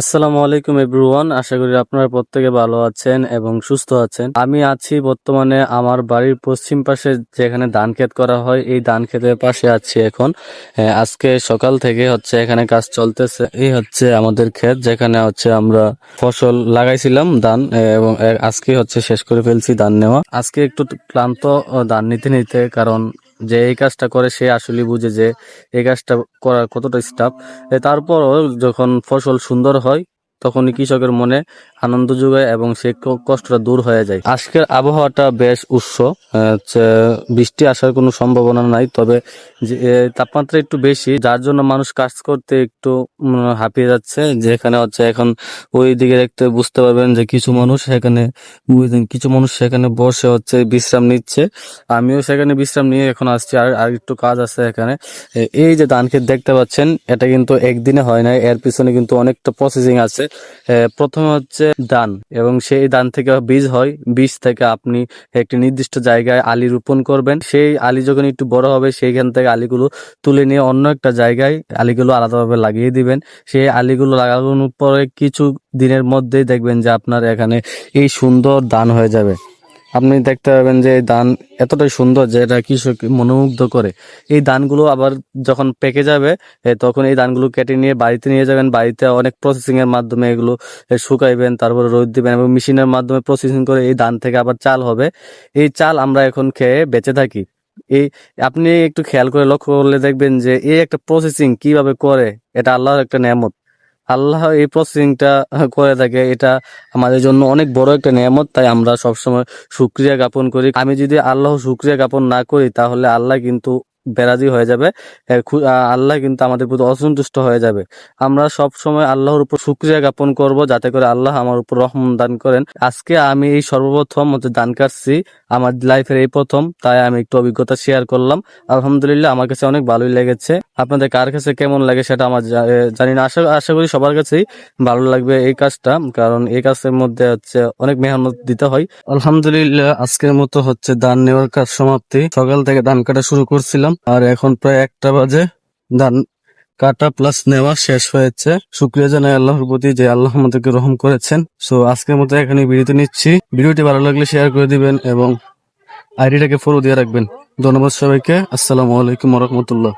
আসসালামু আলাইকুম এভরিওয়ান, আশা করি আপনারা প্রত্যেকে ভালো আছেন এবং সুস্থ আছেন। আমি আছি বর্তমানে আমার বাড়ির পশ্চিম পাশে যেখানে ধান ক্ষেত করা হয়, এই ধান ক্ষেতের পাশে আছি এখন। আজকে সকাল থেকে হচ্ছে এখানে কাজ চলতেছে, এই হচ্ছে আমাদের ক্ষেত, যেখানে হচ্ছে আমরা ফসল লাগাইছিলাম ধান এবং আজকে হচ্ছে শেষ করে ফেলছি ধান নেওয়া। আজকে একটু ক্লান্ত ধান নিতে নিতে, কারণ যে এই কাজটা করে সে আসলে বুঝে যে এই কাজটা করার কতটা স্টাফ তারপরও যখন ফসল সুন্দর হয় তখনই কৃষকের মনে আনন্দ যোগায় এবং সে কষ্টটা দূর হয়ে যায়। আজকের আবহাওয়াটা বেশ উৎস বৃষ্টি আসার কোনো সম্ভাবনা নাই, তবে তাপমাত্রা একটু বেশি, যার জন্য মানুষ কাজ করতে একটু হাঁপিয়ে যাচ্ছে, যেখানে হচ্ছে এখন ওই দিকে দেখতে বুঝতে পারবেন যে কিছু মানুষ সেখানে কিছু মানুষ সেখানে বসে হচ্ছে বিশ্রাম নিচ্ছে। আমিও সেখানে বিশ্রাম নিয়ে এখন আসছি, আর আর একটু কাজ আছে এখানে। এই যে ধান দেখতে পাচ্ছেন, এটা কিন্তু একদিনে হয় না এর পিছনে কিন্তু অনেকটা প্রসেসিং আছে। প্রথমে হচ্ছে দান এবং সেই দান থেকে বীজ হয়। বীজ থেকে আপনি একটি নির্দিষ্ট জায়গায় আলি রোপণ করবেন। সেই আলি যখন একটু বড় হবে, সেইখান থেকে আলিগুলো তুলে নিয়ে অন্য একটা জায়গায় আলিগুলো আলাদাভাবে লাগিয়ে দিবেন। সেই আলিগুলো লাগানোর পরে কিছু দিনের মধ্যেই দেখবেন যে আপনার এখানে এই সুন্দর দান হয়ে যাবে। আপনি দেখতে পাবেন যে এই ধান এতটাই সুন্দর যে এটা কৃষক মনোমুগ্ধ করে। এই ধানগুলো আবার যখন পেকে যাবে তখন এই ধানগুলো কেটে নিয়ে বাড়িতে নিয়ে যাবেন। বাড়িতে অনেক প্রসেসিং এর মাধ্যমে এগুলো শুকাইবেন, তারপরে রোদ দিবেন এবং মেশিনের মাধ্যমে প্রসেসিং করে এই ধান থেকে আবার চাল হবে। এই চাল আমরা এখন খেয়ে বেঁচে থাকি। এই আপনি একটু খেয়াল করে লক্ষ্য করলে দেখবেন যে এই একটা প্রসেসিং কীভাবে করে, এটা আল্লাহর একটা নেয়ামত। আল্লাহ এই প্রসেসিংটা করে থাকে। এটা আমাদের জন্য অনেক বড় একটা নিয়ামত, তাই আমরা সবসময় শুক্রিয়া জ্ঞাপন করি। আমি যদি আল্লাহ শুক্রিয়া জ্ঞাপন না করি, তাহলে আল্লাহ কিন্তু বেরাজি হয়ে যাবে। আল্লাহ কিন্তু আমাদের প্রতি অসন্তুষ্ট হয়ে যাবে। আমরা সব সময় আল্লাহর উপর শুক্রিয়া জ্ঞাপন করব, যাতে করে আল্লাহ আমার উপর রহম দান করেন। আজকে আমি এই সর্বপ্রথম হচ্ছে দান কাটছি। আমার লাইফের এই প্রথম, তাই আমি একটু অভিজ্ঞতা শেয়ার করলাম। আলহামদুলিল্লাহ আমার কাছে অনেক ভালোই লেগেছে। আপনাদের কার কাছে কেমন লাগে সেটা আমার জানি না। আশা আশা করি সবার কাছেই ভালো লাগবে এই কাজটা, কারণ এই কাজের মধ্যে হচ্ছে অনেক মেহনত দিতে হয়। আলহামদুলিল্লাহ আজকের মতো হচ্ছে দান নেওয়ার কাজ সমাপ্তি। সকাল থেকে দান কাটা শুরু করছিলাম। আর এখন প্রায় একটা বাজে। ধান কাটা প্লাস নেওয়া শেষ হয়েছে। শুক্রিয়া জানাই আল্লাহর প্রতি যে আল্লাহ আমাদেরকে রহম করেছেন। সো আজকের মতো এখানে বিরতি নিচ্ছি। ভিডিওটি ভালো লাগলে শেয়ার করে দিবেন এবং আইডিটাকে ফলো দিয়ে রাখবেন। ধন্যবাদ সবাইকে। আসসালামু আলাইকুম রহমতুল্লাহ।